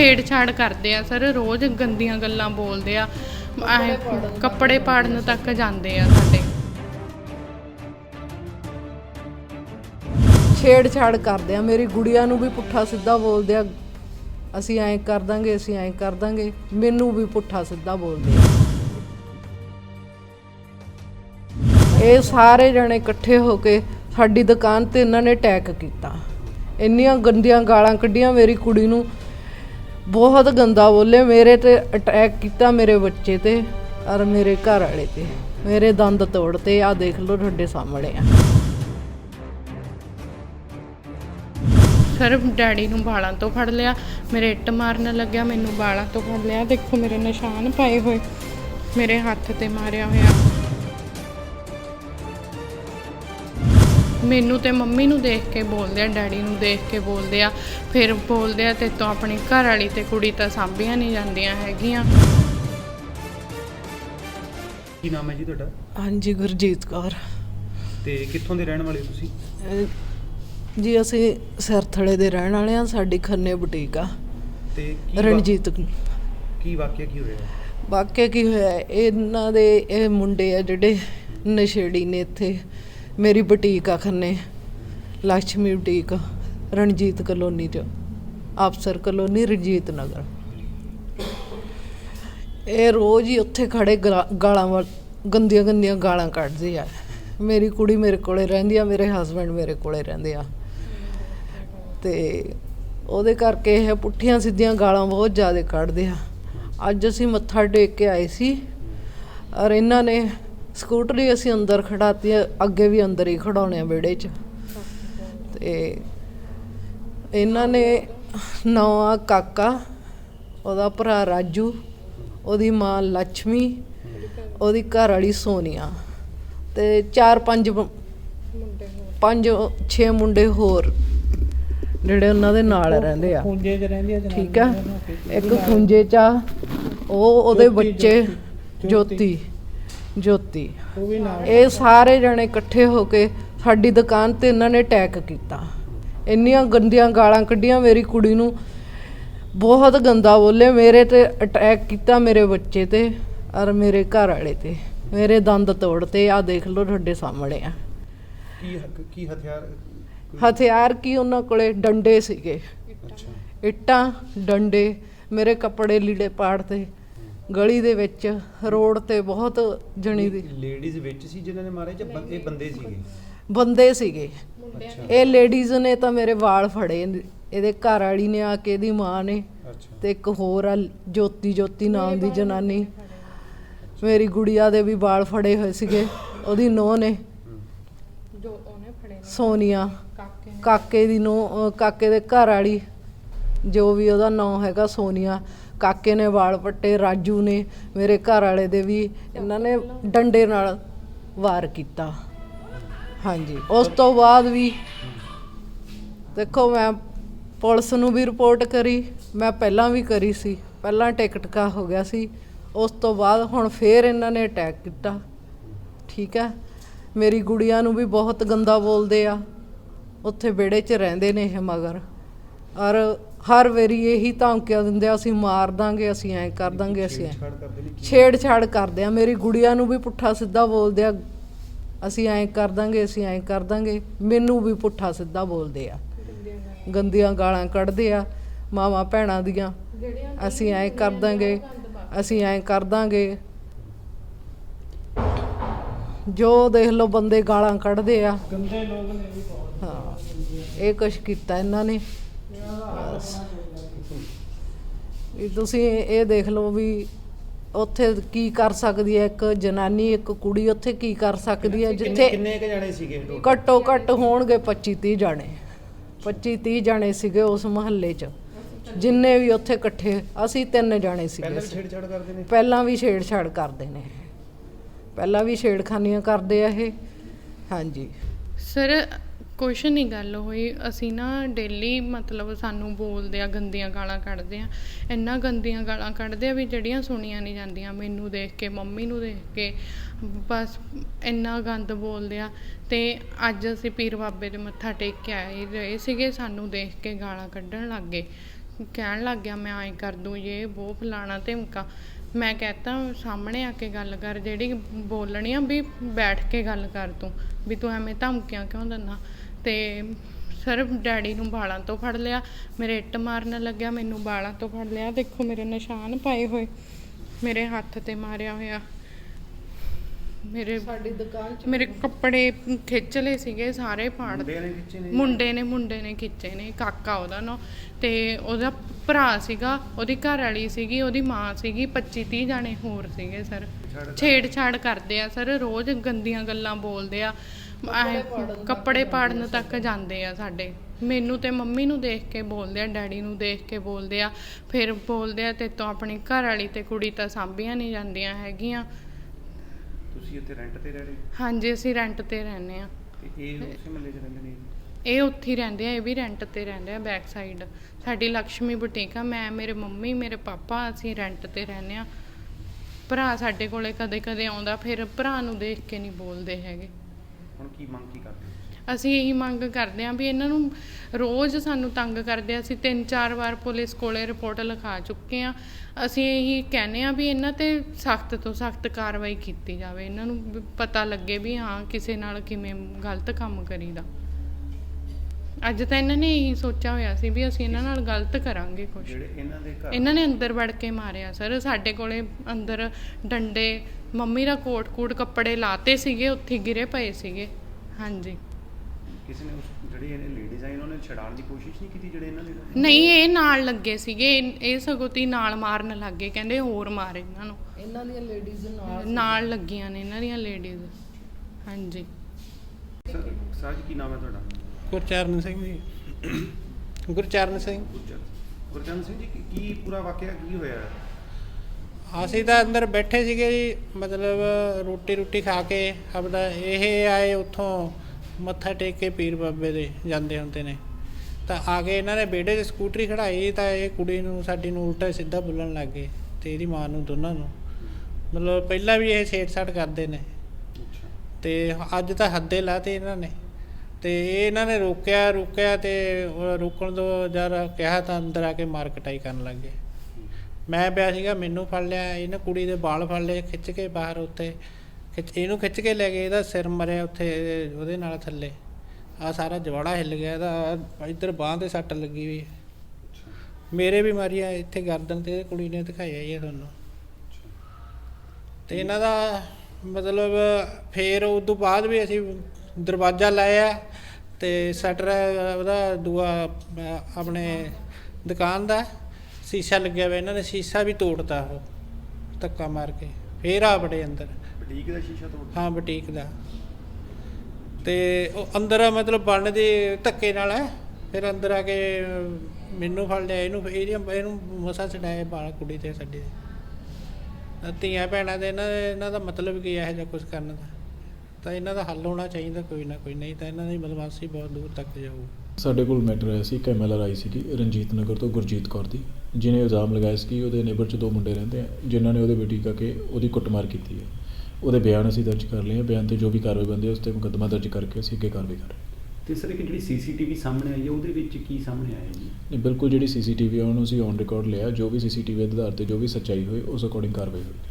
ਛੇੜਛਾੜ ਕਰਦੇ ਆ, ਸਰ, ਰੋਜ਼ ਗੰਦੀਆਂ ਗੱਲਾਂ ਬੋਲਦੇ ਆ, ਐਂ ਕੱਪੜੇ ਪਾੜਨ ਤੱਕ ਜਾਂਦੇ ਆ ਸਾਡੇ। ਛੇੜਛਾੜ ਕਰਦੇ ਆ, ਮੇਰੀ ਗੁੜੀਆ ਨੂੰ ਵੀ ਪੁੱਠਾ ਸਿੱਧਾ ਬੋਲਦੇ ਆ। ਅਸੀਂ ਐਂ ਕਰ ਦਾਂਗੇ, ਅਸੀਂ ਐਂ ਕਰ ਦਾਂਗੇ, ਮੈਨੂੰ ਵੀ ਪੁੱਠਾ ਸਿੱਧਾ ਬੋਲਦੇ ਆ। ਇਹ ਸਾਰੇ ਜਣੇ ਇਕੱਠੇ ਹੋ ਕੇ ਸਾਡੀ ਦੁਕਾਨ ਤੇ ਇਹਨਾਂ ਨੇ ਅਟੈਕ ਕੀਤਾ। ਇੰਨੀਆਂ ਗੰਦੀਆਂ ਗਾਲਾਂ ਕੱਢੀਆਂ ਮੇਰੀ ਕੁੜੀ ਨੂੰ ਬਹੁਤ ਗੰਦਾ ਬੋਲੇ, ਮੇਰੇ ਤੇ ਅਟੈਕ ਕੀਤਾ ਮੇਰੇ ਬੱਚੇ ਤੇ, ਔਰ ਮੇਰੇ ਘਰ ਵਾਲੇ ਤੇ। ਮੇਰੇ ਦੰਦ ਤੋੜਤੇ ਆ ਦੇਖ ਲਓ ਤੁਹਾਡੇ ਸਾਹਮਣੇ ਆ। ਸਰ, ਡੈਡੀ ਨੂੰ ਬਾਲਾਂ ਤੋਂ ਫੜ ਲਿਆ, ਮੇਰੇ ਇੱਟ ਮਾਰਨ ਲੱਗਿਆ, ਮੈਨੂੰ ਬਾਲਾਂ ਤੋਂ ਫੜ ਲਿਆ। ਦੇਖੋ, ਮੇਰੇ ਨਿਸ਼ਾਨ ਪਾਏ ਹੋਏ, ਮੇਰੇ ਹੱਥ ਤੇ ਮਾਰਿਆ ਹੋਇਆ। ਮੈਨੂੰ ਤੇ ਮੰਮੀ ਨੂੰ ਦੇਖ ਕੇ ਬੋਲਦੇ ਆ ਡੈਡੀ ਨੂੰ ਦੇਖ ਕੇ ਬੋਲਦੇ ਆ। ਫਿਰ ਬੋਲਦੇ ਆ ਤੇ ਤੋਂ ਆਪਣੀ ਘਰ ਵਾਲੀ ਤੇ ਕੁੜੀ ਤਾਂ ਸਾਂਭੀਆਂ ਨਹੀਂ ਜਾਂਦੀਆਂ ਹੈਗੀਆਂ। ਕੀ ਨਾਮ ਹੈ ਜੀ ਤੁਹਾਡਾ? ਹਾਂਜੀ ਗੁਰਜੀਤ ਕੌਰ। ਤੇ ਕਿੱਥੋਂ ਦੇ ਰਹਿਣ ਵਾਲੇ ਹੋ ਤੁਸੀਂ? ਅਹ ਜੀ ਅਸੀਂ ਸਰਥਲੇ ਦੇ ਰਹਿਣ ਵਾਲੇ ਆ ਸਾਡੀ ਖੰਨੇ ਬੁਟੀਕ ਆ। ਤੇ ਕੀ ਵਾ- ਰਣਜੀਤ ਕੀ ਵਾਕਿਆ ਕੀ ਹੋਇਆ? ਵਾਕਿਆ ਕੀ ਹੋਇਆ ਇਹਨਾਂ ਦੇ ਇਹ ਮੁੰਡੇ ਆ ਜਿਹੜੇ ਨਸ਼ੇੜੀ ਨੇ ਇੱਥੇ। ਮੇਰੀ ਬੁਟੀਕ ਆ ਖੰਨੇ। ਲక్ష్ਮੀ ਬੁਟੀਕ, ਰਣਜੀਤ ਕਲੋਨੀ ਚ। ਅਫਸਰ ਕਲੋਨੀ, ਰਣਜੀਤ ਨਗਰ। ਇਹ ਰੋਜ਼ ਹੀ ਉੱਥੇ ਖੜੇ ਗਲਾ- ਗਾਲਾਂ ਵਾਲ- ਗੰਦੀਆਂ ਗੰਦੀਆਂ ਗਾਲਾਂ ਕੱਢਦੀ ਆ। ਮੇਰੀ ਕੁੜੀ ਮੇਰੇ ਕੋਲੇ ਰਹਿੰਦੀ ਆ, ਮੇਰੇ ਹਸਬੰਡ ਮੇਰੇ ਕੋਲੇ ਰਹਿੰਦੇ ਆ। ਤੇ ਉਹਦੇ ਕਰਕੇ ਇਹ ਪੁੱਠੀਆਂ ਸਿੱਧੀਆਂ ਗਾਲਾਂ ਬਹੁਤ ਜ਼ਿਆਦਾ ਕੱਢਦੇ ਆ। ਅੱਜ ਅਸੀਂ ਮੱਥਾ ਟੇਕ ਕੇ ਆਏ ਸੀ, ਔਰ ਇਹਨਾਂ ਨੇ ਸਕੂਟਰੀ ਅਸੀਂ ਅੰਦਰ ਖੜਾਤੀ ਆ, ਅੱਗੇ ਵੀ ਅੰਦਰ ਹੀ ਖੜਾਉਣੇ ਆ ਵਿਹੜੇ 'ਚ। ਤੇ ਇਹਨਾਂ ਨੇ ਨਵਾਂ ਕਾਕਾ ਉਹਦਾ ਭਰਾ ਰਾਜੂ ਉਹਦੀ ਮਾਂ ਲక్ష్ਮੀ ਉਹਦੀ ਘਰ ਵਾਲੀ ਸੋਨੀਆ ਤੇ ਚਾਰ ਪੰਜ ਬ- ਪੰਜ ਛੇ ਮੁੰਡੇ ਹੋਰ ਜਿਹੜੇ ਉਹਨਾਂ ਦੇ ਨਾਲ ਰਹਿੰਦੇ ਆ। ਖੁੰਝੇ ਚ ਰਹਿੰਦੀਆਂ ਜਨਾਨੀਆਂ ਠੀਕ ਆ? ਇੱਕ ਖੁੰਝੇ ਚ ਆ, ਉਹ ਉਹਦੇ ਬੱਚੇ ਜੋਤੀ। ਜੋਤੀ। ਉਹ ਵੀ ਨਾਲ ਇਹ ਸਾਰੇ ਜਣੇ ਇਕੱਠੇ ਹੋ ਕੇ ਸਾਡੀ ਦੁਕਾਨ ਤੇ ਇਹਨਾਂ ਨੇ ਅਟੈਕ ਕੀਤਾ। ਇੰਨੀਆਂ ਗੰਦੀਆਂ ਗਾਲਾਂ ਕੱਢੀਆਂ ਮੇਰੀ ਕੁੜੀ ਨੂੰ। ਬਹੁਤ ਗੰਦਾ ਬੋਲੇ ਮੇਰੇ ਤੇ ਅਟੈਕ ਕੀਤਾ ਮੇਰੇ ਬੱਚੇ ਤੇ ਔਰ ਮੇਰੇ ਘਰ ਵਾਲੇ ਤੇ। ਮੇਰੇ ਦੰਦ ਤੋੜਤੇ ਆ ਦੇਖ ਲਓ ਤੁਹਾਡੇ ਸਾਹਮਣੇ ਆ। ਕੀ ਹੱਕ- ਕੀ ਹਥਿਆਰ? ਹਥਿਆਰ ਕੀ ਉਹਨਾਂ ਕੋਲੇ? ਡੰਡੇ ਸੀਗੇ। ਇੱਟਾਂ ਡੰਡੇ ਮੇਰੇ ਕੱਪੜੇ ਲੀੜੇ ਪਾੜਤੇ। ਗਲੀ ਦੇ ਵਿੱਚ ਰੋਡ ਤੇ ਬਹੁਤ ਜਣੀ ਦੀ ਲੇਡੀਜ਼ ਵਿੱਚ ਸੀ ਜਿਨ੍ਹਾਂ ਨੇ ਮਾਰੇ ਜਾਂ ਬੰ- ਇਹ ਬੰਦੇ ਸੀਗੇ? ਬੰਦੇ ਸੀਗੇ। ਇਹ ਲੇਡੀਜ਼ ਨੇ ਤਾਂ ਮੇਰੇ ਵਾਲ ਫੜੇ। ਇਹਦੇ ਘਰ ਵਾਲੀ ਨੇ ਆ ਕੇ ਇਹਦੀ ਮਾਂ ਨੇ ਤੇ ਇੱਕ ਹੋਰ ਆ ਜੋਤੀ ਜੋਤੀ ਨਾਮ ਦੀ ਜਨਾਨੀ। ਮੇਰੀ ਗੁੜੀਆ ਦੇ ਵੀ ਵਾਲ ਫੜੇ ਹੋਏ ਸੀਗੇ। ਉਹਦੀ ਨੂੰਹ ਨੇ। ਜੋ ਉਹਨੇ ਫੜੇ ਨੇ। ਸੋਨੀਆ। ਕਾਕੇ ਕਾਕੇ ਦੀ ਨੂੰਹ ਕਾਕੇ ਦੇ ਘਰ ਵਾਲੀ ਜੋ ਵੀ ਉਹਦਾ ਨਾਮ ਹੈਗਾ ਸੋਨੀਆ। ਕਾਕੇ ਨੇ ਵਾਲ ਪੱਟੇ ਰਾਜੂ ਨੇ, ਮੇਰੇ ਘਰ ਵਾਲੇ ਦੇ ਵੀ, ਇਹਨਾਂ ਨੇ ਡੰਡੇ ਨਾਲ ਵਾਰ ਕੀਤਾ। ਹਾਂਜੀ, ਉਸ ਤੋਂ ਬਾਅਦ ਵੀ ਦੇਖੋ, ਮੈਂ ਪੁਲਿਸ ਨੂੰ ਵੀ ਰਿਪੋਰਟ ਕਰੀ, ਮੈਂ ਪਹਿਲਾਂ ਵੀ ਕਰੀ ਸੀ, ਪਹਿਲਾਂ ਟਿਕਟਕਾ ਹੋ ਗਿਆ ਸੀ, ਉਸ ਤੋਂ ਬਾਅਦ ਹੁਣ ਫੇਰ ਇਹਨਾਂ ਨੇ ਅਟੈਕ ਕੀਤਾ। ਠੀਕ ਹੈ? ਮੇਰੀ ਗੁੜੀਆਂ ਨੂੰ ਵੀ ਬਹੁਤ ਗੰਦਾ ਬੋਲਦੇ ਆ, ਉੱਥੇ ਵਿਹੜੇ 'ਚ ਰਹਿੰਦੇ ਨੇ ਇਹ ਮਗਰ। ਔਰ ਹਰ ਵਾਰੀ ਇਹੀ ਧਮਕੀਆਂ ਦਿੰਦੇ ਆ ਅਸੀਂ ਮਾਰ ਦਾਂਗੇ ਅਸੀਂ ਐਂ ਕਰ ਦਾਂਗੇ ਅਸੀਂ ਐਂ। ਛੇੜਛਾੜ ਕਰਦੇ ਨੇ ਕੀ? ਛੇੜਛਾੜ ਕਰਦੇ ਆ। ਮੇਰੀ ਗੁੜੀਆ ਨੂੰ ਵੀ ਪੁੱਠਾ ਸਿੱਧਾ ਬੋਲਦੇ ਆ ਅਸੀਂ ਐਂ ਕਰ ਦਾਂਗੇ ਅਸੀਂ ਐਂ ਕਰ ਦਾਂਗੇ। ਮੈਨੂੰ ਵੀ ਪੁੱਠਾ ਸਿੱਧਾ ਬੋਲਦੇ ਆ। ਗੰਦੀਆਂ ਗਾਲਾਂ ਕੱਢਦੇ ਆ ਮਾਵਾਂ ਭੈਣਾਂ ਦੀਆਂ। ਅਸੀਂ ਐਂ ਕਰ ਦਾਂਗੇ ਅਸੀਂ ਐਂ ਕਰ ਦਾਂਗੇ। ਜੋ ਦੇਖ ਲਓ ਬੰਦੇ ਗਾਲਾਂ ਕੱਢਦੇ ਆ। ਗੰਦੇ ਲੋਕ ਨੇ ਵੀ ਬਹੁਤ। ਹਾਂ ਇਹ ਕੁਛ ਕੀਤਾ ਇਹਨਾਂ ਨੇ। ਬਸ। ਵੀ ਤੁਸੀਂ ਇਹ ਦੇਖ ਲਓ ਵੀ ਉੱਥੇ ਕੀ ਕਰ ਸਕਦੀ ਹੈ ਇੱਕ ਜਨਾਨੀ ਇੱਕ ਕੁੜੀ ਉੱਥੇ ਕੀ ਕਰ ਸਕਦੀ ਹੈ? ਕਿੰਨੇ ਜਿੱਥੇ ਕਿੰਨੇ ਕ ਜਾਣੇ ਸੀਗੇ total? ਘੱਟੋ ਘੱਟ ਹੋਣਗੇ 25 30 ਜਾਣੇ। 25 30 ਜਾਣੇ ਸੀਗੇ ਉਸ ਮਹੱਲੇ 'ਚ। ਜਿੰਨੇ ਵੀ ਉੱਥੇ ਇਕੱਠੇ ਅਸੀਂ ਤਿੰਨ ਜਾਣੇ ਪਹਿਲਾਂ ਸੀਗੇ ਵੀ ਛੇੜਛਾੜ ਕਰਦੇ ਨੇ? ਪਹਿਲਾਂ ਵੀ ਛੇੜਛਾੜ ਕਰਦੇ ਨੇ ਪਹਿਲਾਂ ਵੀ ਛੇੜਖਾਨੀਆਂ ਕਰਦੇ ਆ ਇਹ। ਹਾਂਜੀ। ਸਰ ਕੁਛ ਨਹੀਂ ਗੱਲ ਹੋਈ। ਅਸੀਂ ਨਾ ਡੇਲੀ ਮਤਲਬ ਸਾਨੂੰ ਬੋਲਦੇ ਆ, ਗੰਦੀਆਂ ਗਾਲਾਂ ਕੱਢਦੇ ਆ। ਇੰਨਾ ਗੰਦੀਆਂ ਗਾਲਾਂ ਕੱਢਦੇ ਆ ਵੀ ਜਿਹੜੀਆਂ ਸੁਣੀਆਂ ਨਹੀਂ ਜਾਂਦੀਆਂ। ਮੈਨੂੰ ਦੇਖ ਕੇ, ਮੰਮੀ ਨੂੰ ਦੇਖ ਕੇ ਬਸ ਇੰਨਾ ਗੰਦ ਬੋਲਦੇ ਆ। ਤੇ ਅੱਜ ਅਸੀਂ ਪੀਰ ਬਾਬੇ ਦੇ ਮੱਥਾ ਟੇਕ ਕੇ ਆਏ ਰਹੇ ਸੀਗੇ। ਸਾਨੂੰ ਦੇਖ ਕੇ ਗਾਲਾਂ ਕੱਢਣ ਲੱਗ ਗਏ। ਕਹਿਣ ਲੱਗ ਗਿਆ, ਮੈਂ ਐਂ ਕਰ ਦੂੰ ਇਹ ਉਹ ਫਲਾਣਾ ਧਮਕਾ। ਮੈਂ ਕਹਤਾ, ਸਾਹਮਣੇ ਆ ਕੇ ਗੱਲ ਕਰ। ਜਿਹੜੀ ਬੋਲਣੀ ਆ, ਵੀ ਬੈਠ ਕੇ ਗੱਲ ਕਰ ਤੂੰ। ਵੀ ਤੂੰ ਐਵੇਂ ਧਮਕੀਆਂ ਕਿਉਂ ਦਿੰਦਾ? ਤੇ ਸਰ ਡੈਡੀ ਨੂੰ ਬਾਲਾਂ ਤੋਂ ਫੜ ਲਿਆ ਮੇਰੇ ਇੱਟ ਮਾਰਨ ਲੱਗਿਆ ਮੈਨੂੰ ਬਾਲਾਂ ਤੋਂ ਫੜ ਲਿਆ। ਦੇਖੋ ਮੇਰੇ ਨਿਸ਼ਾਨ ਪਾਏ ਹੋਏ ਮੇਰੇ ਹੱਥ ਤੇ ਮਾਰਿਆ ਹੋਇਆ। ਮੇਰੇ ਸਾਡੀ ਦੁਕਾਨ 'ਚ ਮੇਰੇ ਕੱਪੜੇ ਖਿੱਚ ਲਏ ਸੀਗੇ ਸਾਰੇ ਨੇ ਮੁੰਡੇ ਨੇ ਮੁੰਡੇ ਨੇ ਖਿੱਚੇ ਨੇ ਕਾਕਾ ਉਹਦਾ ਨਾ। ਤੇ ਉਹਦਾ ਭਰਾ ਸੀਗਾ ਉਹਦੀ ਘਰ ਵਾਲੀ ਸੀਗੀ ਉਹਦੀ ਮਾਂ ਸੀਗੀ 25 30 ਜਾਣੇ ਹੋਰ ਸੀਗੇ ਸਰ। ਛੇੜਛਾੜ ਕਰਦੇ ਆ ਸਰ ਰੋਜ਼ ਗੰਦੀਆਂ ਗੱਲਾਂ ਬੋਲਦੇ ਆ। ਐਂ ਕੱਪੜੇ ਪਾੜਨ ਤੱਕ ਜਾਂਦੇ ਆ ਸਾਡੇ। ਮੈਨੂੰ ਤੇ ਮੰਮੀ ਨੂੰ ਦੇਖ ਕੇ ਬੋਲਦੇ ਆ ਡੈਡੀ ਨੂੰ ਦੇਖ ਕੇ ਬੋਲਦੇ ਆ। ਫਿਰ ਬੋਲਦੇ ਆ ਤੇ ਤੋਂ ਆਪਣੀ ਘਰ ਵਾਲੀ ਤੇ ਕੁੜੀ ਤਾਂ ਸਾਂਭੀਆਂ ਨਹੀਂ ਜਾਂਦੀਆਂ ਹੈਗੀਆਂ। ਤੁਸੀਂ ਉੱਥੇ ਰੈਂਟ ਤੇ ਰਹਿ ਰਹੇ ਹਾਂਜੀ ਅਸੀਂ ਰੈਂਟ ਤੇ ਰਹਿੰਦੇ ਆ। ਤੇ ਇਹ ਉਸੇ ਮਹੱਲੇ 'ਚ ਰਹਿੰਦੇ ਨੇ? ਇਹ ਉੱਥੇ ਹੀ ਰਹਿੰਦੇ ਆ ਇਹ ਵੀ ਰੈਂਟ ਤੇ ਰਹਿੰਦੇ ਆ ਬੈਕ ਸਾਈਡ ਸਾਡੀ ਲక్ష్ਮੀ ਬੁਟੀਕ ਆ ਮੈਂ ਮੇਰੇ ਮੰਮੀ ਮੇਰੇ ਪਾਪਾ ਅਸੀਂ ਰੈਂਟ ਤੇ ਰਹਿੰਦੇ ਆ। ਭਰਾ ਸਾਡੇ ਕੋਲੇ ਕਦੇ ਕਦੇ ਆਉਂਦਾ ਫਿਰ ਭਰਾ ਨੂੰ ਦੇਖ ਕੇ ਨਹੀਂ ਬੋਲਦੇ ਹੈਗੇ। ਹੁਣ ਕੀ ਮੰਗ ਕੀ ਕਰਦੇ ਹੋ? ਅਸੀਂ ਇਹੀ ਮੰਗ ਕਰਦੇ ਹਾਂ ਵੀ ਇਹਨਾਂ ਨੂੰ ਰੋਜ਼ ਸਾਨੂੰ ਤੰਗ ਕਰਦੇ ਆ ਅਸੀਂ ਤਿੰਨ ਚਾਰ ਵਾਰ ਪੁਲਿਸ ਕੋਲੇ ਰਿਪੋਰਟ ਲਿਖਾ ਚੁੱਕੇ ਆ ਅਸੀਂ ਇਹੀ ਕਹਿੰਦੇ ਆ ਵੀ ਇਹਨਾਂ ਤੇ ਸਖਤ ਤੋਂ ਸਖਤ ਕਾਰਵਾਈ ਕੀਤੀ ਜਾਵੇ। ਇਹਨਾਂ ਨੂੰ ਪਤਾ ਲੱਗੇ ਵੀ ਹਾਂ, ਕਿਸੇ ਨਾਲ ਕਿਵੇਂ ਗਲਤ ਕੰਮ ਕਰੀਦਾ। ਅੱਜ ਤਾਂ ਇਹਨਾਂ ਨੇ ਇਹੀ ਸੋਚਿਆ ਹੋਇਆ ਸੀ ਵੀ ਅਸੀਂ ਇਹਨਾਂ ਨਾਲ ਗਲਤ ਕਰਾਂਗੇ ਕੁਝ ਜਿਹੜੇ ਇਹਨਾਂ ਦੇ ਘਰ ਇਹਨਾਂ ਨੇ ਅੰਦਰ ਵੜ ਕੇ ਮਾਰਿਆ। ਸਰ ਸਾਡੇ ਕੋਲੇ ਅੰਦਰ ਡੰਡੇ ਮੰਮੀ ਦਾ ਕੋਟ-ਕੂਟ ਕੱਪੜੇ ਲਾਤੇ ਸੀਗੇ ਉੱਥੇ ਗਿਰੇ ਪਏ ਸੀਗੇ। ਹਾਂਜੀ। ਕਿਸੇ ਨੇ ਉਸ ਜਿਹੜੀ ਇਹ ਲੇਡੀਜ਼ ਆਈ ਉਹਨਾਂ ਨੇ ਛਡਾਉਣ ਦੀ ਕੋਸ਼ਿਸ਼ ਨਹੀਂ ਕੀਤੀ ਜਿਹੜੇ ਇਹਨਾਂ ਦੇ ਨਹੀਂ ਇਹ ਨਾਲ ਲੱਗੇ ਸੀਗੇ। ਇਹ ਇਹ ਸਗੋਤੀ ਨਾਲ ਮਾਰਨ ਲੱਗੇ ਕਹਿੰਦੇ ਹੋਰ ਮਾਰ ਇਹਨਾਂ ਨੂੰ। ਇਹਨਾਂ ਦੀਆਂ ਲੇਡੀਜ਼ ਨਾਲ ਨਾਲ ਲੱਗੀਆਂ ਨੇ ਇਹਨਾਂ ਦੀਆਂ ਲੇਡੀਜ਼ ਹਾਂਜੀ। ਸਰ ਸਰ ਜੀ ਕੀ ਨਾਮ ਹੈ ਤੁਹਾਡਾ? ਗੁਰਚਰਨ ਸਿੰਘ ਜੀ। ਗੁਰਚਰਨ ਸਿੰਘ। ਗੁਰਚਰਨ ਸਿੰਘ ਜੀ ਕੀ- ਪੂਰਾ ਵਾਕਿਆ ਕੀ ਹੋਇਆ? ਅਸੀਂ ਤਾਂ ਅੰਦਰ ਬੈਠੇ ਸੀਗੇ ਜੀ ਮਤਲਬ ਰੋਟੀ ਰੋਟੀ ਖਾ ਕੇ ਆਪਦਾ ਇਹ ਆਏ ਉੱਥੋਂ ਮੱਥਾ ਟੇਕ ਕੇ ਪੀਰ ਬਾਬੇ ਦੇ ਜਾਂਦੇ ਹੁੰਦੇ ਨੇ। ਤਾਂ ਆ ਕੇ ਇਹਨਾਂ ਨੇ ਬੇੜੇ 'ਤੇ ਸਕੂਟਰੀ ਖੜਾਈ ਤਾਂ ਇਹ ਕੁੜੀ ਨੂੰ ਸਾਡੀ ਨੂੰ ਉਲਟਾ ਸਿੱਧਾ ਬੋਲਣ ਲੱਗ ਗਏ ਤੇ ਇਹਦੀ ਮਾਂ ਨੂੰ ਦੋਨਾਂ ਨੂੰ। ਮਤਲਬ ਪਹਿਲਾਂ ਵੀ ਇਹ ਛੇੜਛਾੜ ਕਰਦੇ ਨੇ। ਤੇ ਅੱਜ ਤਾਂ ਹੱਦੇ ਲਾਤੇ ਇਹਨਾਂ ਨੇ। ਤੇ ਇਹਨਾਂ ਨੇ ਰੋਕਿਆ ਰੋਕਿਆ ਤੇ ਰੋਕਣ ਤੋਂ ਜਦ ਕਿਹਾ ਤਾਂ ਅੰਦਰ ਆ ਕੇ ਮਾਰ ਕਟਾਈ ਕਰਨ ਲੱਗ ਗਏ। ਮੈਂ ਪਿਆ ਸੀਗਾ, ਮੈਨੂੰ ਫੜ ਲਿਆ, ਇਹਨੇ ਕੁੜੀ ਦੇ ਵਾਲ ਫੜ ਲਏ, ਖਿੱਚ ਕੇ ਬਾਹਰ ਉੱਤੇ ਖਿੱਚ, ਇਹਨੂੰ ਖਿੱਚ ਕੇ ਲੈ ਗਏ, ਇਹਦਾ ਸਿਰ ਮਰਿਆ ਉੱਥੇ, ਉਹਦੇ ਨਾਲ ਥੱਲੇ। ਆ ਸਾਰਾ ਜਵਾੜਾ ਹਿੱਲ ਗਿਆ, ਇਹਦਾ ਇੱਧਰ ਬਾਹ ਤੇ ਸੱਟ ਲੱਗੀ ਵੀ ਮੇਰੇ ਵੀ ਮਾਰੀ ਆ, ਇੱਥੇ ਗਰਦਨ ਤੇ ਕੁੜੀ ਨੇ ਦਿਖਾਇਆ ਹੀ ਤੁਹਾਨੂੰ। ਤੇ ਇਹਨਾਂ ਦਾ ਮਤਲਬ ਫੇਰ ਉਸ ਤੋਂ ਬਾਅਦ ਵੀ ਅਸੀਂ ਦਰਵਾਜ਼ਾ ਲਾਇਆ ਤੇ ਸ਼ਟਰ ਉਹਦਾ ਦੂਆ ਆਪਣੇ ਦੁਕਾਨ ਦਾ ਸ਼ੀਸ਼ਾ ਲੱਗਿਆ ਹੋਇਆ ਇਹਨਾਂ ਨੇ ਸ਼ੀਸ਼ਾ ਵੀ ਤੋੜਤਾ ਉਹ ਧੱਕਾ ਮਾਰ ਕੇ ਫੇਰ ਆ ਬੜੇ ਅੰਦਰ। ਬੁਟੀਕ ਦਾ ਸ਼ੀਸ਼ਾ ਤੋੜ ਹਾਂ ਬੁਟੀਕ ਦਾ। ਤੇ ਉਹ ਅੰਦਰ ਮਤਲਬ ਬਣਨ ਦੇ ਧੱਕੇ ਨਾਲ ਹੈ ਫਿਰ ਅੰਦਰ ਆ ਕੇ ਮੈਨੂੰ ਫੜ ਲਿਆ ਇਹਨੂੰ ਇਹਨੂੰ ਮਸਾ ਛਡਾਇਆ ਬਾਲ ਕੁੜੀ ਤੇ ਦੇ। ਧੀਆਂ ਭੈਣਾਂ ਦੇ ਇਹਨਾਂ ਇਹਨਾਂ ਦਾ ਮਤਲਬ ਕੀ ਹੈ ਇਹੋ ਜਿਹਾ ਕੁਝ ਕਰਨ ਦਾ? ਤਾਂ ਇਹਨਾਂ ਦਾ ਹੱਲ ਹੋਣਾ ਚਾਹੀਦਾ ਕੋਈ ਨਾ ਕੋਈ ਨਹੀਂ ਤਾਂ ਇਹਨਾਂ ਦੀ ਬਦਮਾਸ਼ੀ ਬਹੁਤ ਦੂਰ ਤੱਕ ਜਾਊ। ਸਾਡੇ ਕੋਲ ਮੈਟਰ ਆਇਆ ਸੀ ਇੱਕ ਐਮਐਲਆਰ ਆਈ ਸੀਗੀ ਰਣਜੀਤ ਨਗਰ ਤੋਂ ਗੁਰਜੀਤ ਕੌਰ ਦੀ ਜਿਨੇ ਇਲਜ਼ਾਮ ਲਗਾਇਆ ਸੀ ਕਿ ਉਹਦੇ ਨੇਬਰ 'ਚ ਦੋ ਮੁੰਡੇ ਰਹਿੰਦੇ ਆ ਜਿਨ੍ਹਾਂ ਨੇ ਉਹਦੇ ਬੇਟੀ ਕਾ ਕੇ ਉਹਦੀ ਕੁੱਟਮਾਰ ਕੀਤੀ ਹੈ। ਉਹਦੇ ਬਿਆਨ ਅਸੀਂ ਦਰਜ ਕਰ ਲਏ ਆ ਬਿਆਨ ਤੇ ਜੋ ਵੀ ਕਾਰਵਾਈ ਬੰਦੀ ਹੈ ਉਸ ਤੇ ਮੁਕੱਦਮਾ ਦਰਜ ਕਰਕੇ ਅਸੀਂ ਅੱਗੇ ਕਾਰਵਾਈ ਕਰ ਰਹੇ ਹਾਂ। ਤੇ ਸਰ ਇੱਕ ਜਿਹੜੀ ਸੀਸੀਟੀਵੀ ਸਾਹਮਣੇ ਆਈ ਹੈ ਉਹਦੇ ਵਿੱਚ ਕੀ ਸਾਹਮਣੇ ਆਇਆ ਜੀ? ਨਹੀਂ ਬਿਲਕੁਲ ਜਿਹੜੀ ਸੀਸੀਟੀਵੀ ਆ ਉਹਨੂੰ ਅਸੀਂ ਔਨ ਰਿਕਾਰਡ ਲਿਆ ਜੋ ਵੀ ਸੀਸੀਟੀਵੀ ਦੇ ਆਧਾਰ ਤੇ ਜੋ ਵੀ ਸੱਚਾਈ ਹੋਈ ਉਸ ਅਕੋਰਡਿੰਗ ਕਾਰਵਾਈ ਹੋਈ।